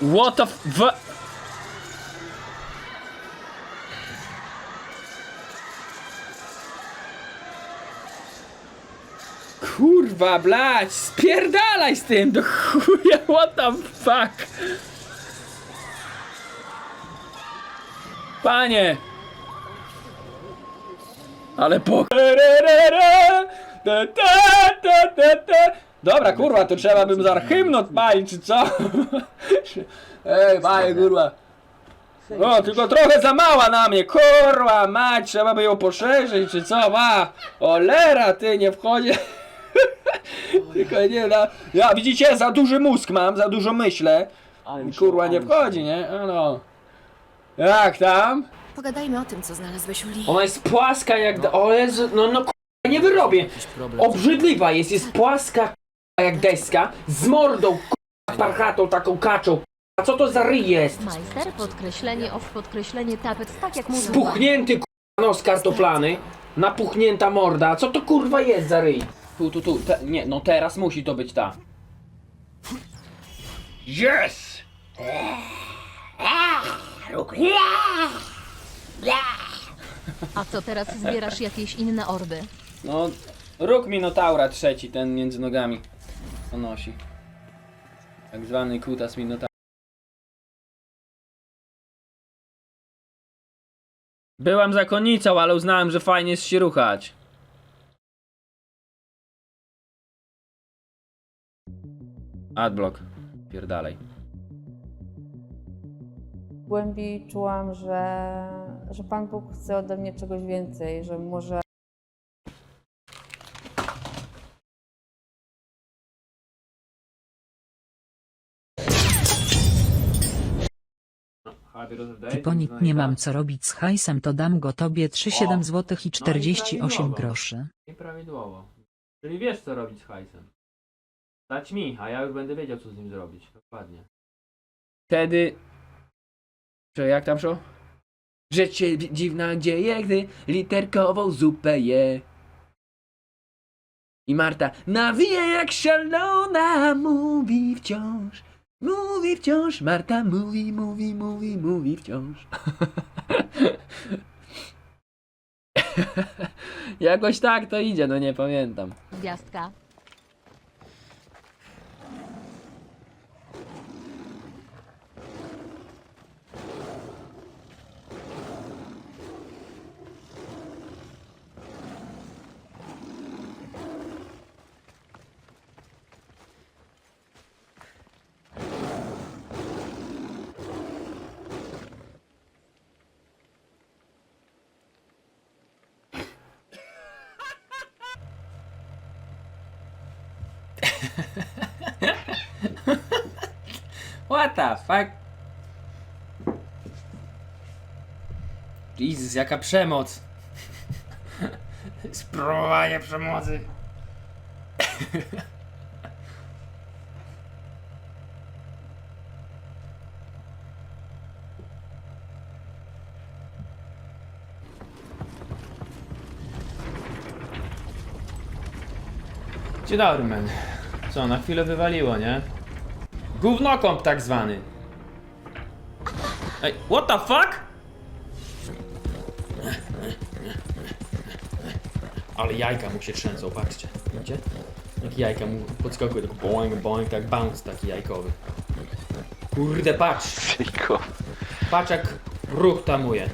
What the f... Kurwa, blać, spierdalaj z tym do chuja, what the fuck? Panie! Ale po... Dobra, kurwa, to trzeba bym za hymn odpalić, czy co? Ej, panie, kurwa. O, tylko trochę za mała na mnie, kurwa, mać, trzeba by ją poszerzyć, czy co, ma? Olera, ty, nie wchodzi. Tylko nie, no, ja, widzicie, za duży mózg mam, za dużo myślę. Kurwa, nie wchodzi, nie? No, no. Jak tam? Pogadajmy o tym, co znalazłeś u Lee. Ona jest płaska jak... No. O Jezu, no, no k***a, nie wyrobię. Obrzydliwa jest, jest płaska k***a, jak deska, z mordą k***a, parchatą, taką kaczą. A co to za ryj jest? Majster, podkreślenie off, podkreślenie tapet, tak jak mówił. Spuchnięty k***a, nos kartoplany, napuchnięta morda. Co to kurwa jest za ryj? Tu, tu, tu, te, nie, no teraz musi to być ta. Yes! A co teraz zbierasz jakieś inne orby? No, róg Minotaura trzeci, ten między nogami. On nosi. Tak zwany kutas Minotaura. Byłam zakonnicą, ale uznałem, że fajnie jest się ruchać. Adblock. Pierdalej. W głębi czułam, że, że Pan Bóg chce ode mnie czegoś więcej, że może Typonik nie mam co robić z hajsem to dam go tobie 37 zł i 48 prawidłowo. groszy. Nieprawidłowo. Czyli wiesz co robić z hajsem. Dać mi, a ja już będę wiedział co z nim zrobić. Dokładnie. Wtedy... Czy jak tam szło? Rzecz się dziwna dzieje, gdy literkową zupę je. I Marta nawija jak szalona, mówi wciąż. Mówi wciąż, Marta mówi, mówi, mówi, mówi wciąż. Jakoś tak to idzie, no nie pamiętam. Gwiazdka. What the fuck? Jezus, jaka przemoc. Spróbowanie przemocy. Dzień dobry, men. Co, na chwilę wywaliło, nie? Gównokąp tak zwany. Ej, what the fuck? Ale jajka mu się trzęsą, patrzcie. Widzicie? Jak jajka mu podskakują, tak boing, boing, tak bounce taki jajkowy. Kurde, patrz! Patrz jak ruch tamuje.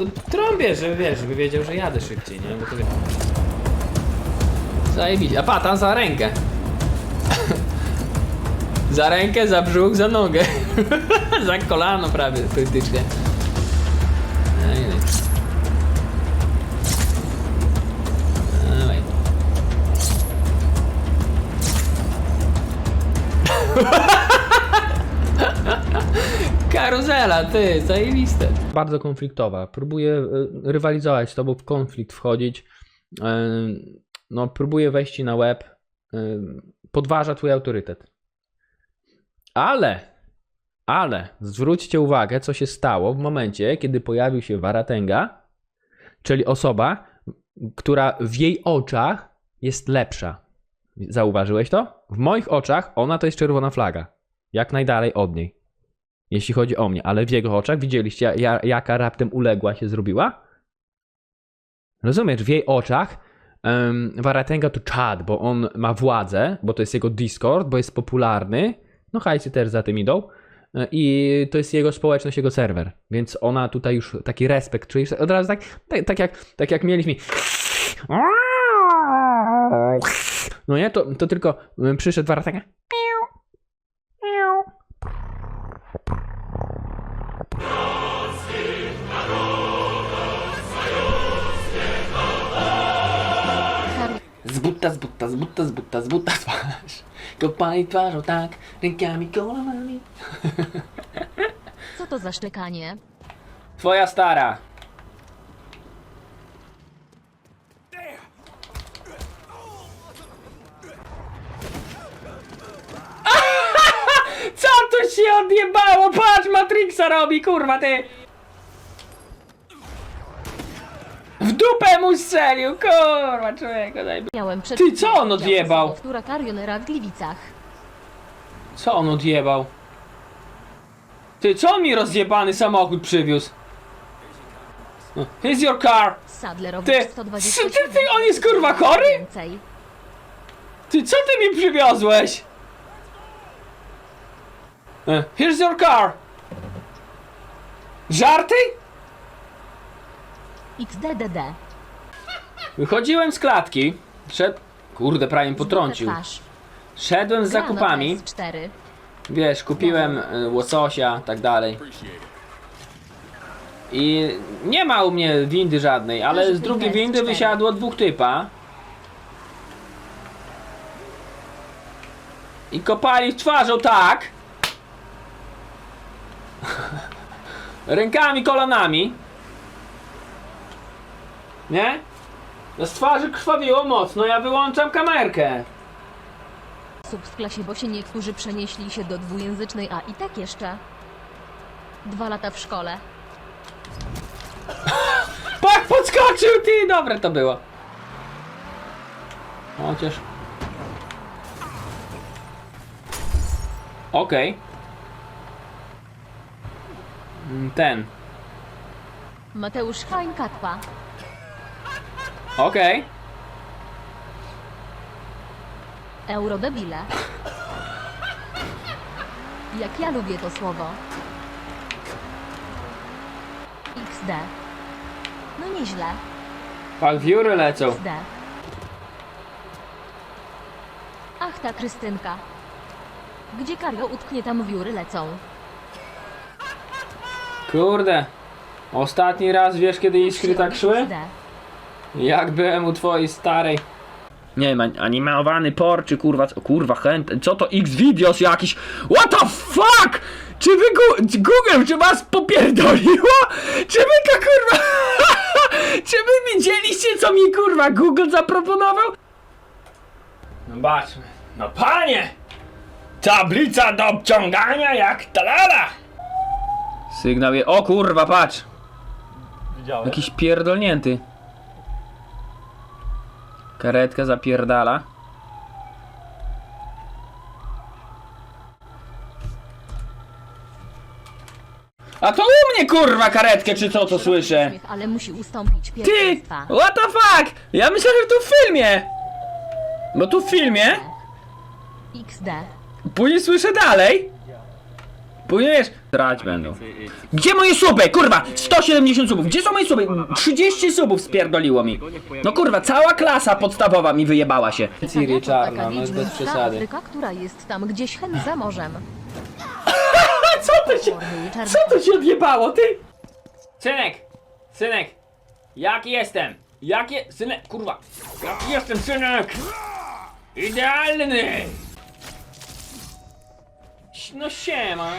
No trąbię, żeby wiesz, żeby wiedział, że jadę szybciej, nie? Bo to wie... Zajebiście. A pa, tam za rękę. za rękę, za brzuch, za nogę. za kolano prawie praktycznie. Ej. Dawaj. Karuzela, ty, zajebiste. Bardzo konfliktowa. Próbuje rywalizować z tobą, w konflikt wchodzić. E, No, próbuje wejść na web. e, Podważa twój autorytet. Ale, ale, zwróćcie uwagę, co się stało w momencie, kiedy pojawił się Waratenga, czyli osoba, która w jej oczach jest lepsza. Zauważyłeś to? W moich oczach ona to jest czerwona flaga. Jak najdalej od niej. Jeśli chodzi o mnie, ale w jego oczach widzieliście, ja, jaka raptem uległa się zrobiła? Rozumiesz, w jej oczach um, Waratenga to czad, bo on ma władzę, bo to jest jego Discord, bo jest popularny. No hajsy też za tym idą. E, I to jest jego społeczność, jego serwer. Więc ona tutaj już taki respekt czuje. Od razu tak, tak, tak, jak, tak jak mieliśmy. No nie, to, to tylko przyszedł Waratenga. Z buta, z buta, z buta, z buta, z buta twarz. Kopali twarzą tak, rękami, kolanami. Co to za szczekanie? Twoja stara. Co tu się odjebało? Patrz, Matrixa robi, kurwa ty! W dupę mu strzelił, kurwa, człowieku, daj. Miałem przed Ty, co on odjebał? Karionera w Gliwicach. Co on odjebał? Ty, co on mi rozjebany samochód przywiózł? No, Here's your car! Sadlerowicz Ty, 127. ty, ty, on jest, kurwa, chory? Ty, co ty mi przywiozłeś? E, Here's your car! Żarty? XDDD. Wychodziłem z klatki. Szedł... Kurde, prawie mi potrącił. Szedłem z zakupami. PS4. Wiesz, kupiłem e, łososia, tak dalej. I nie ma u mnie windy żadnej, ale z drugiej windy wysiadło dwóch typa. I kopali twarzą tak. Rękami, kolanami. Nie? No z twarzy krwawiło mocno, ja wyłączam kamerkę. Osób w klasie, bo się niektórzy przenieśli się do dwujęzycznej, a i tak jeszcze. Dwa lata w szkole. Pak podskoczył, ty! Dobre to było. Chociaż... Okej. Mm, Ten. Mateusz Hańkatpa. Okej. Eurodebile. Jak ja lubię to słowo. XD. No nieźle. Pak wióry lecą. XD. Ach ta Krystynka. Gdzie Kario utknie tam wióry lecą. Kurde. Ostatni raz wiesz kiedy iskry tak szły? XD. Jak byłem u twojej starej. Nie wiem, an- animowany por, czy kurwa, co, kurwa, chęt, co to X-Videos jakiś, what the fuck? Czy wy, gu, czy Google, czy was popierdoliło? Czy wy to kurwa, czy wy widzieliście, co mi kurwa Google zaproponował? No baczmy, no panie, tablica do obciągania jak talala. Sygnał je, o kurwa, patrz, Widziałem. jakiś pierdolnięty. Karetka zapierdala. A to u mnie kurwa karetkę czy co to słyszę? Ale musi ustąpić Ty! pierwszeństwa. What the fuck? Ja myślałem, że tu w filmie! Bo tu w filmie, XD. później słyszę dalej. Później wiesz, trać będą. Gdzie moje suby? Kurwa! 170 subów. Gdzie są moje suby? 30 subów spierdoliło mi. No kurwa, cała klasa podstawowa mi wyjebała się. Ciri czarna, no jest bez przesady. Afryka, która jest tam gdzieś hen za morzem. Co to się, co to się odjebało, ty? Synek, synek, jak jestem? Jak je, synek, kurwa, jak jestem, synek? Idealny! No siema.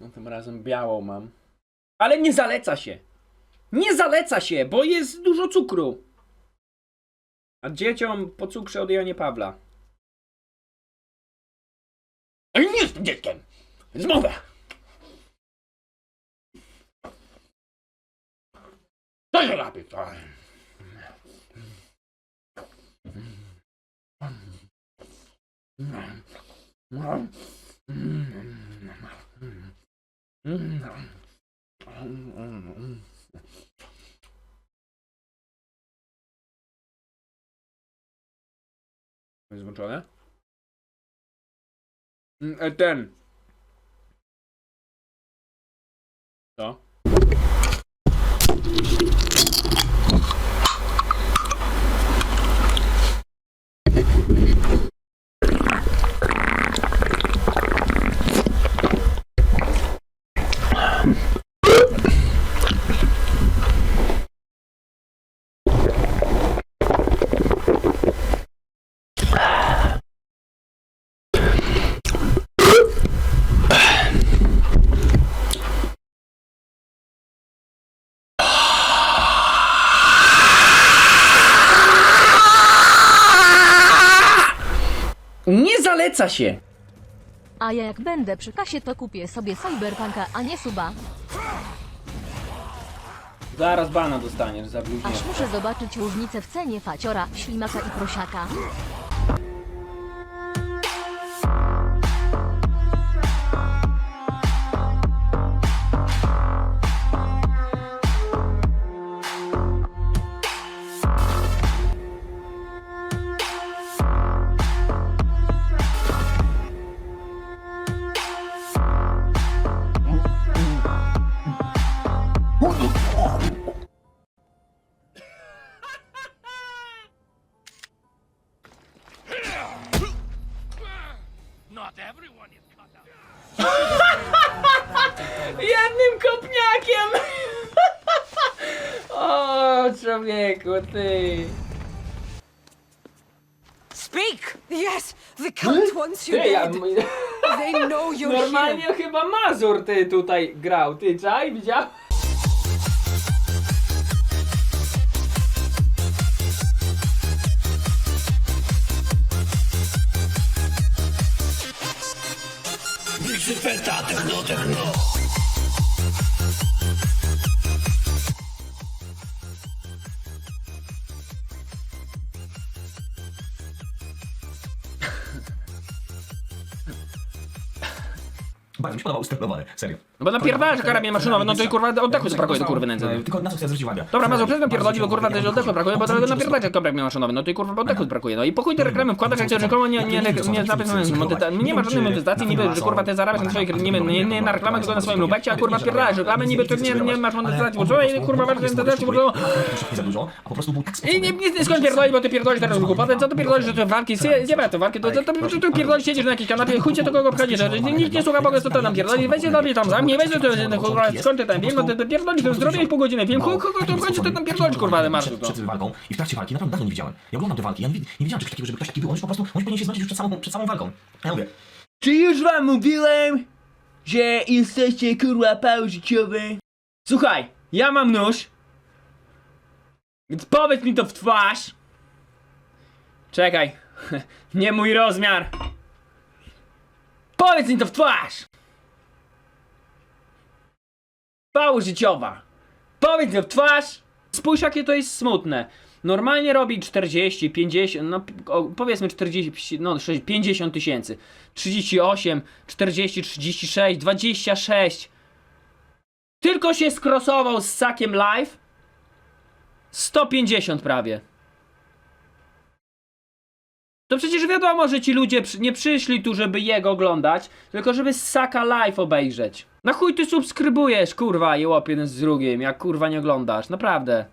No tym razem białą mam. Ale nie zaleca się. Nie zaleca się, bo jest dużo cukru. A dzieciom po cukrze od Janie Pawla. Ale nie jestem dzieckiem! Zmowę! No się lepiej, Jest zmęczony? Mm, e, Ten. Co? Nie zaleca się! A ja jak będę przy kasie, to kupię sobie Cyberpunka, a nie suba. Zaraz bana dostaniesz za bluźnienie. Aż muszę zobaczyć różnicę w cenie faciora, ślimaka i prosiaka. Człowieku, ty. Speak! Yes! The Count wants you Ty, ja, dead! They know you're normalnie here! chyba Mazur ty tutaj grał. Ty, czaj, widział? Bardzo mi się podobał ustępowany, serio. No bo napierdalasz karabin maszynowy, no to i kurwa oddechu brakuje do kurwy nędzy. Tylko na co chcę zwrócić uwagę. Dobra, Mazur, przestań pierdolić, bo kurwa też oddechu brakuje, bo to napierdalasz karabin maszynowy, no to i kurwa oddechu brakuje. No i po chuj te reklamy wkładasz, jak cię rzekomo nie, nie, nie, nie ma żadnej monetyzacji, niby, że kurwa ty zarabiasz na swoich, nie, nie, na reklamach, tylko na swoim lubecie, a kurwa pierdalasz reklamy, niby nie, nie masz monetyzacji, bo człowiek kurwa masz monetyzację, bo to... tak I nie, nie, nie skąd pierdolić, bo ty pierdolisz teraz głupotę, co ty pierdolisz, że walki, zje- zjebaj te walki, to, to, to, to, to pierdolisz, siedzisz na jakiejś kanapie, chuj cię do kogo obchodzi, że nikt nie słucha co to nam pierdoli, weź się sobie tam zamknij, weź się to, kurwa, skąd ty tam wiem, no ty, ty pierdolisz, to zrobiłeś pół godziny film, chuj, kogo to obchodzi, ty tam pierdolisz, kurwa, ale masz przed, to. przed walką i w trakcie walki naprawdę dawno nie widziałem. Ja oglądam te walki, ja nie, nie wiedziałem czegoś takiego, żeby ktoś taki był, on już po prostu, on już powinien się zmęczyć już przed samą, przed samą walką. Ja mówię, Czy już wam mówiłem, że jesteście kurwa paużyciowy? Słuchaj, ja mam nóż, więc powiedz mi to w twarz. Czekaj, nie mój rozmiar. Powiedz mi to w twarz. Pał życiowa. Powiedz to w twarz. Spójrz jakie to jest smutne. Normalnie robi 40, 50, no powiedzmy 40, no 6, 50 tysięcy. 38, 40, 36, 26. Tylko się skrosował z sakiem live. 150 prawie. To przecież wiadomo, że ci ludzie nie przyszli tu, żeby jego oglądać, tylko żeby Saka live obejrzeć. Na chuj ty subskrybujesz, kurwa, je łop jeden z drugim, jak kurwa nie oglądasz, naprawdę.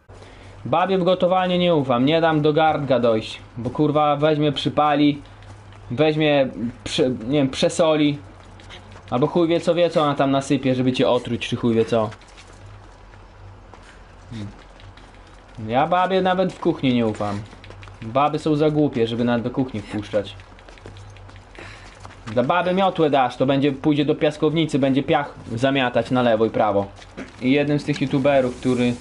Babie w gotowanie nie ufam, nie dam do gardga dojść, bo kurwa weźmie, przypali, weźmie, prze, nie wiem, przesoli, albo chuj wie co wie co ona tam nasypie, żeby cię otruć, czy chuj wie co. Ja babie nawet w kuchni nie ufam. Baby są za głupie, żeby nawet do kuchni wpuszczać. Dla baby miotłę dasz, to będzie pójdzie do piaskownicy, będzie piach zamiatać na lewo i prawo. I jednym z tych youtuberów, który...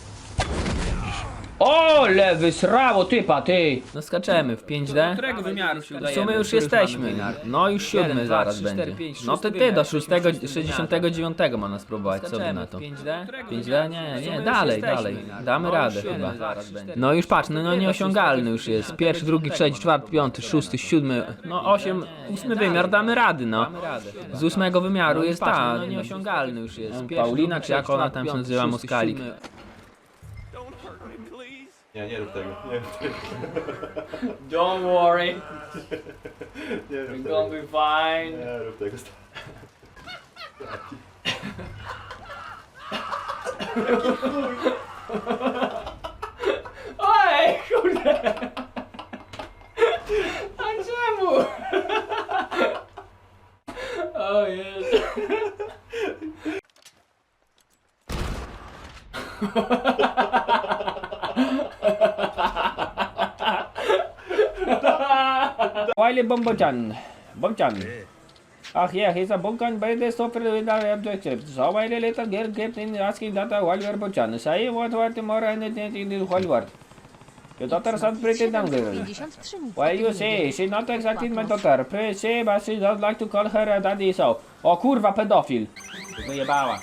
O, Ole, wysrało typa, ty! No skaczemy w 5D. którego wymiaru się W udajemy? sumie już jesteśmy. mamy wymiar? No już siódmy Jeden, dwa, zaraz trzy, będzie. pięć, No szósty to ty do jesteśmy 6, w szóstym 69 ma nas próbować sobie Skaczemy na to. w 5D? 5D? Nie, nie, dalej, dalej. No, Damy radę siódmy chyba. No już patrz, no, no nieosiągalny już jest. Pierwszy, drugi, trzeci, czwarty, piąty, szósty, siódmy, no osiem, ósmy wymiar damy rady, no. Z ósmego wymiaru jest ta, no nieosiągalny już jest. Paulina, czy jak ona tam się nazywa, Moskalik. Nie, nie rób tego. Nie rób tego. Don't worry, Nie we're rób gonna tego. be fine. Nie rób tego. Oj, kurde! A czemu? O Jezu. Wiley Bombochan. Bombchan. Ach yeah, he's a Bonkan by the software with our objectives. So Wiley later get kept in asking that while you're Bonchan. Say what what tomorrow and then in the whole world. Your daughter sounds pretty damn girl. Why you say? She's not exactly my daughter. Please say, but she don't like to call her a daddy so. O kurwa, pedofil. Wyjebała.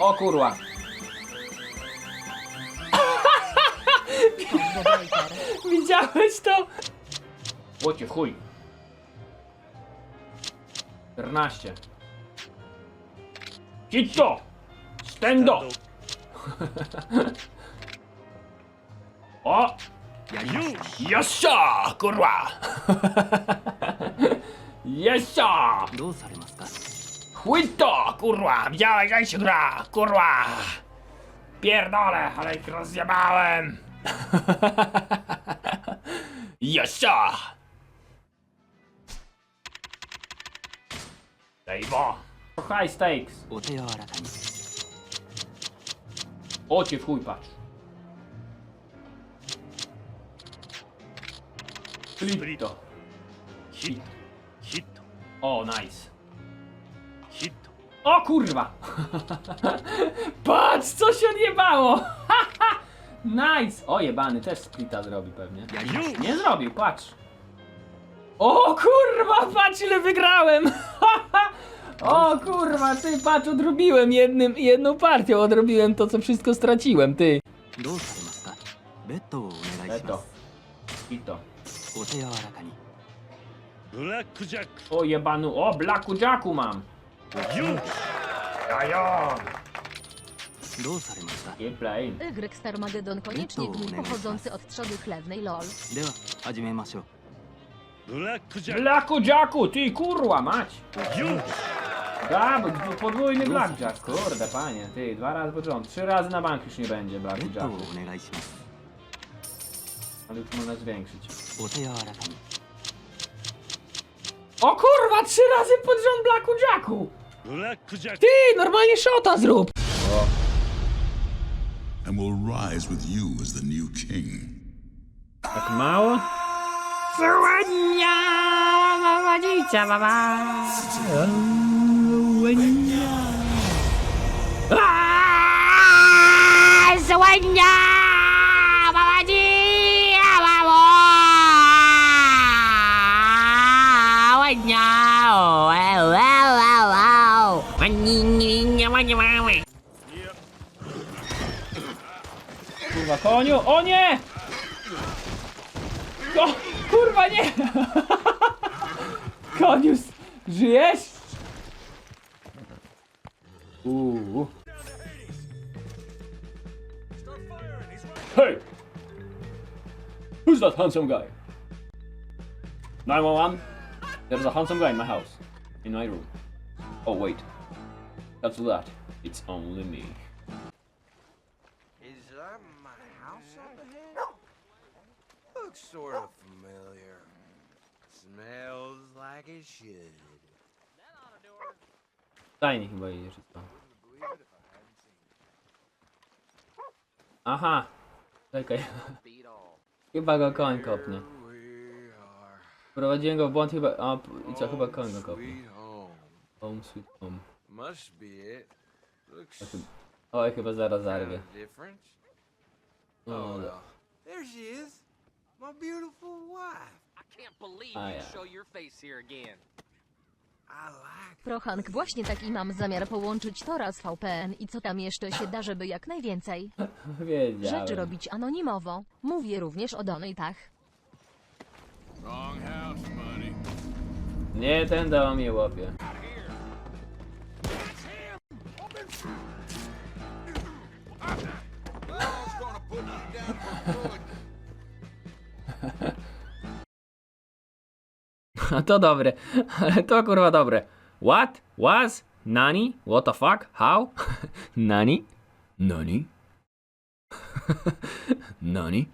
O kurwa. Widziałeś to? Łocie w chuj. 14. Kitto! Stendo! O! Jasza! Kurwa! Jasza! Chuj to! Kurwa! Widziałeś jak się gra! Kurwa! Pierdolę, ale ich rozjebałem! Jasza! Dejwo! High stakes! W chuj patrz! Hit. Hit. O, nice. Hit. O kurwa! Patrz, co się odjebało! Nice! O jebany, też splita zrobi pewnie. Nie zrobił, patrz. O kurwa, patrz ile wygrałem! o kurwa, ty patrz, odrobiłem jednym, jedną partią, odrobiłem to co wszystko straciłem, ty. Eto. I to. O jebanu, o Blacku Jacku mam! Jajo! どうされました Game play. Y Starmagedon koniecznie gnój pochodzący od trzody chlewnej lol. では始めましょう Blacku Jacku, ty kurwa mać! Da, bo podwójny blackjack, kurde panie, ty, dwa razy pod rząd, trzy razy na bank już nie będzie ベ Blacku ッドを Jacku, お願いします ale już można zwiększyć. お手柔らかに O kurwa, trzy razy pod rząd Blacku Jacku! Ty, normalnie shota zrób! And will rise with you as the new king. Tak mało? Kurwa, koniu! O nie! O, kurwa, nie! Koniu, żyjesz? Uuu. Hey! Who's that handsome guy? 911? There's a handsome guy in my house. In my room. Oh, wait. That's that. It's only me. Is that my house up ahead? Looks sort of familiar. Smells like it should. Tajnie chyba jedziesz. co? Aha. Czekaj. Chyba go koń kopnie. Prowadziłem go w błąd chyba... A, i co? Chyba koń go kopnie. home. Sweet home. Must be it. Looks Oj, chyba zaraz zarwie. Different. No, Oh, no. well. There she is. My beautiful wife. I can't believe Ah, you yeah. show your face here again. I Prochank, właśnie taki mam zamiar połączyć Tora z VPN i co tam jeszcze się da, żeby jak najwięcej Wiedziałem. rzeczy robić anonimowo. Mówię również o donatach. Wrong house, buddy. Nie ten dom je łopie. Good. to dobre, ale to kurwa dobre. What? Was? Nani? What the fuck? How? Nani? Nani? Nani?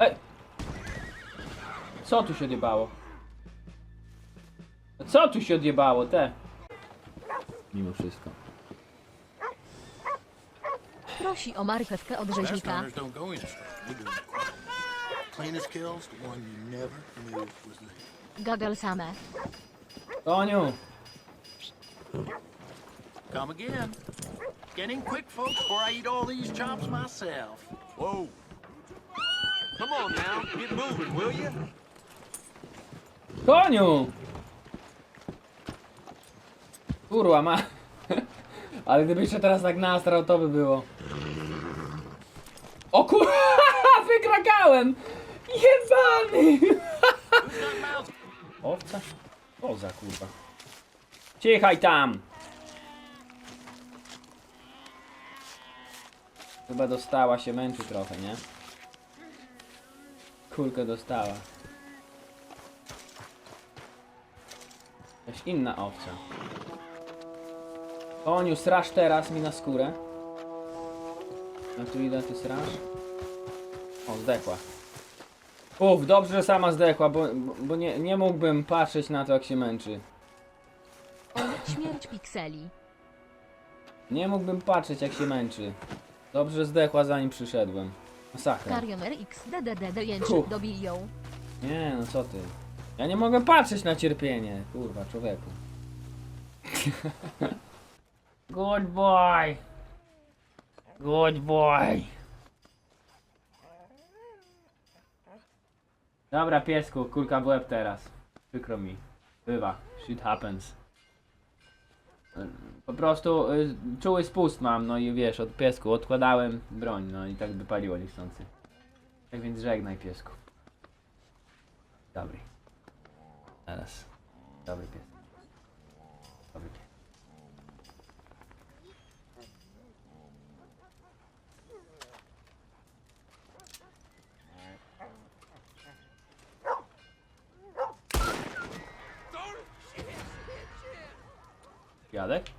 Ej! Co tu się odjebało? Co tu się odjebało, te? Mimo wszystko. Prosi o marchewkę od rzeźnika. don't go in strong. We do it quiet. Cleanest kills, the one you never knew was there. Gagal same. Koniu! Come again. Get in quick, folks, before I eat all these chops myself. Whoa. Come on now, get moving, will you? Koniu! Kurwa ma. Ale gdyby jeszcze teraz tak nastrał, to by było. O kurwa! Wykrakałem! Jebany! Owca? Oza kurwa. Ciechaj tam! Chyba dostała się, męczy trochę, nie? Kulkę dostała. Jakaś inna owca. Koniu, straż teraz mi na skórę. A tu ile ty straż? O, zdechła. Uf, dobrze, że sama zdechła, bo, bo- bo nie, nie mógłbym patrzeć na to, jak się męczy. Śmierć pikseli. Nie mógłbym patrzeć, jak się męczy. Dobrze, że zdechła, zanim przyszedłem. Masakra. Karioner X DDD jęczy Huh. dobiją. Nie, no co ty. Ja nie mogę patrzeć na cierpienie. Kurwa, człowieku. Good boy. Good boy. Dobra, piesku, kulka w łeb teraz. Przykro mi. Bywa. Shit happens. Po prostu y, czuły spust mam, no i wiesz, od piesku odkładałem broń, no i tak by paliło niechcący. Tak więc żegnaj piesku. Dobry. Teraz. Dobry pies. Dobry pies. Świadek?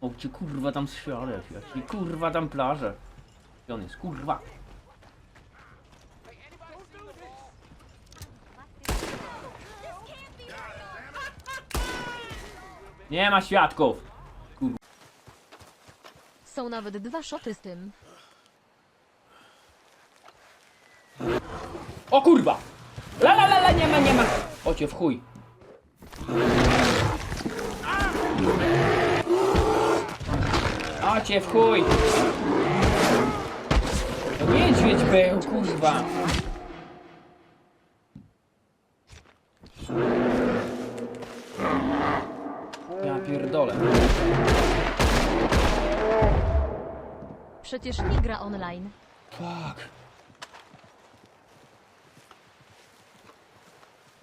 O, gdzie kurwa tam świadek? Jaki kurwa tam plażę? Gdzie on jest? Kurwa! Nie ma świadków! Są nawet dwa szoty z tym. O kurwa! La la la la, nie ma, nie ma! Ocie w chuj. Ocie w chuj! To niedźwiedź był, kurwa! Ja pierdolę. Przecież nie gra online. Fuck.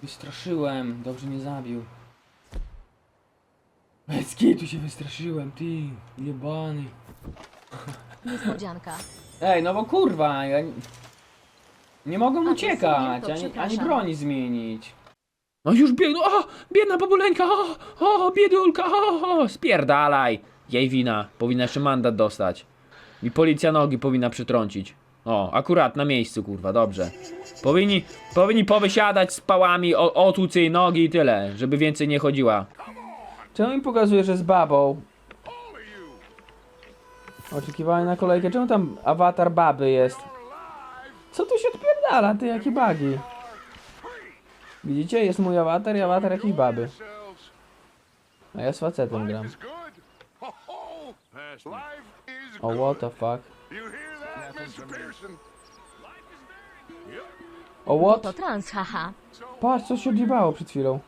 Wystraszyłem, dobrze nie zabił. Bez kitu się wystraszyłem, ty, jebany. Niespodzianka. Ej, no bo kurwa, ja nie, to uciekać, to ani, ani przepraszam. broni zmienić. No już biegną, o, biedna babuleńka, o, o, biedulka, o, o, spierdalaj. Jej wina, powinna jeszcze mandat dostać. I policja nogi powinna przytrącić. O, akurat na miejscu, kurwa, dobrze. Powinni, powinni powysiadać z pałami, o, jej nogi i tyle, żeby więcej nie chodziła. Czemu mi pokazuje, że z babą? Oczekiwanie na kolejkę. Czemu tam awatar baby jest? Co tu się odpierdala, ty jakie bagi? Widzicie? Jest mój awatar i awatar jakiejś baby. A ja z facetem gram. O, what the fuck? O, To what? trans, haha. Patrz, co się odjebało przed chwilą.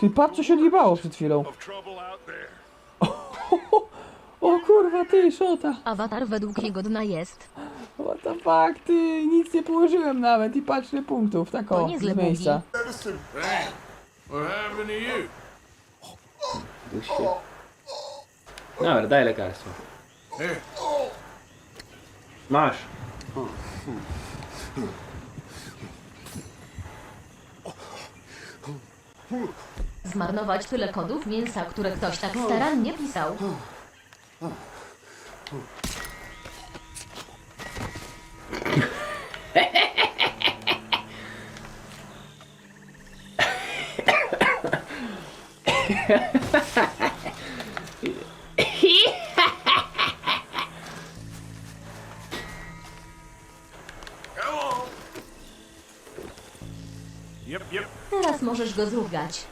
Ty, patrz, co się odjebało przed chwilą. O kurwa, ty, szota. Awatar według niego dna jest. What the fuck, ty, nic nie położyłem nawet i patrz ile punktów, tak To o, niezłe z miejsca. Dobra, daj lekarstwo. Masz. Zmarnować tyle kodów mięsa, które ktoś tak starannie pisał. Teraz możesz go zrugać.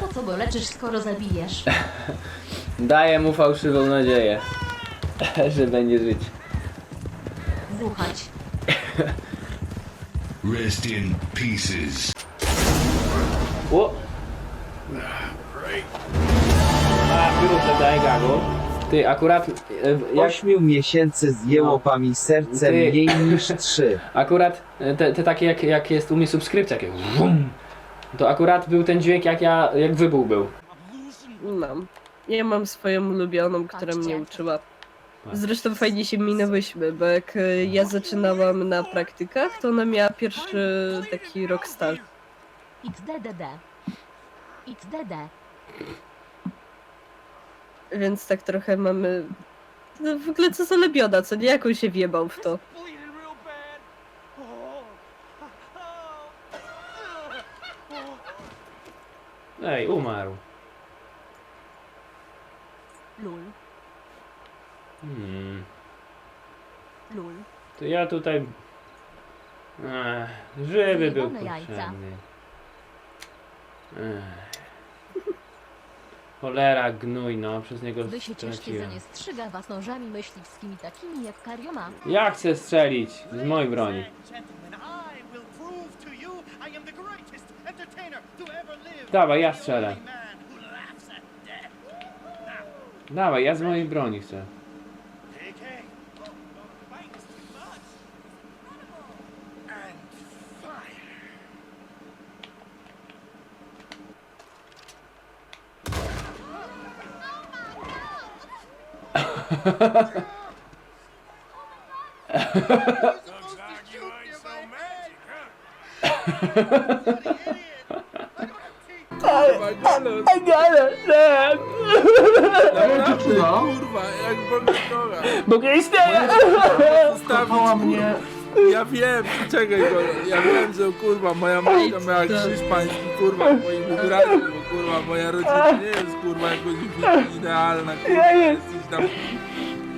Po co go leczysz, skoro zabijesz? Daję mu fałszywą nadzieję, że będzie żyć. Słuchać. Rest in pieces. O! A, wyrzucę, daj gago. Ty, akurat, e, jak, Ośmiu miesięcy zjęło mi serce Ty. mniej niż trzy. akurat e, te, te takie jak, jak jest u mnie subskrypcja, takie wum, to akurat był ten dźwięk jak ja, jak wybuch był. Mam. Ja mam swoją ulubioną, która mnie uczyła. Zresztą fajnie się minęłyśmy, bo jak e, ja zaczynałam na praktykach, to ona miała pierwszy taki rok stażu. XDDD. XDD. Więc tak trochę mamy... No w ogóle co za lebiona, co nie? Jak on się wjebał w to? Ej, umarł. Lul. Hmm. Lul. To ja tutaj... Ech, żywy był Zjebane jajca. potrzebny. Ech. Cholera, gnój, no, przez niego Wy się straciłem. nie strzyga was nożami myśliwskimi takimi jak Karioma. Ja chcę strzelić z mojej broni. Dawaj, ja strzelę. Dawaj, ja z mojej broni chcę. I got it, Kurwa, jak Boga Mogę istnieje! Zostawić mnie. Ja wiem, czekaj go, ja wiem, że kurwa moja matka miała krzyż pański, kurwa, w moim braku, bo kurwa moja rodzina nie jest kurwa jakoś idealna, kurwa, jest gdzieś tam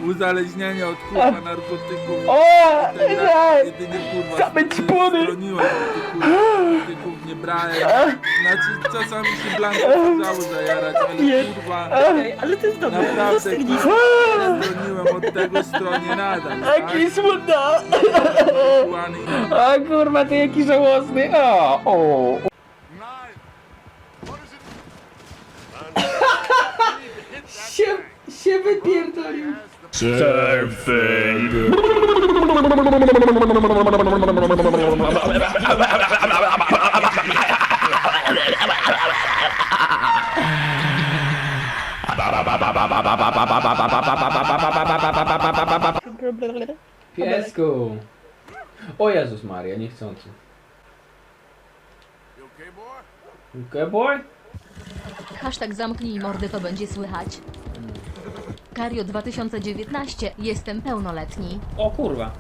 uzależnienie od kurwa narkotyków. O! tak. Jedynie kurwa Same ćpuny! stroniłem od tych kurwa narkotyków, nie brałem. Znaczy czasami się blanko zdarzało zajarać, ale kurwa Ej, ale to jest dobre, naprawdę zostań kurwa stroniłem od tego stronie nadal. tak? Jaki smutno! Kurwany A kurwa, ty jaki żałosny! O! o. się, się wypierdolił. Piesku! O Jezus Maria, niechcący. Okay, boy? Hashtag zamknij mordy, to będzie słychać. Kario 2019. Jestem pełnoletni. O kurwa.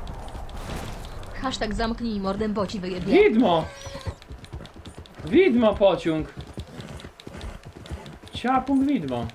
Hashtag zamknij mordę, bo ci wyjebie. Widmo! Widmo pociąg! Ciapung widmo.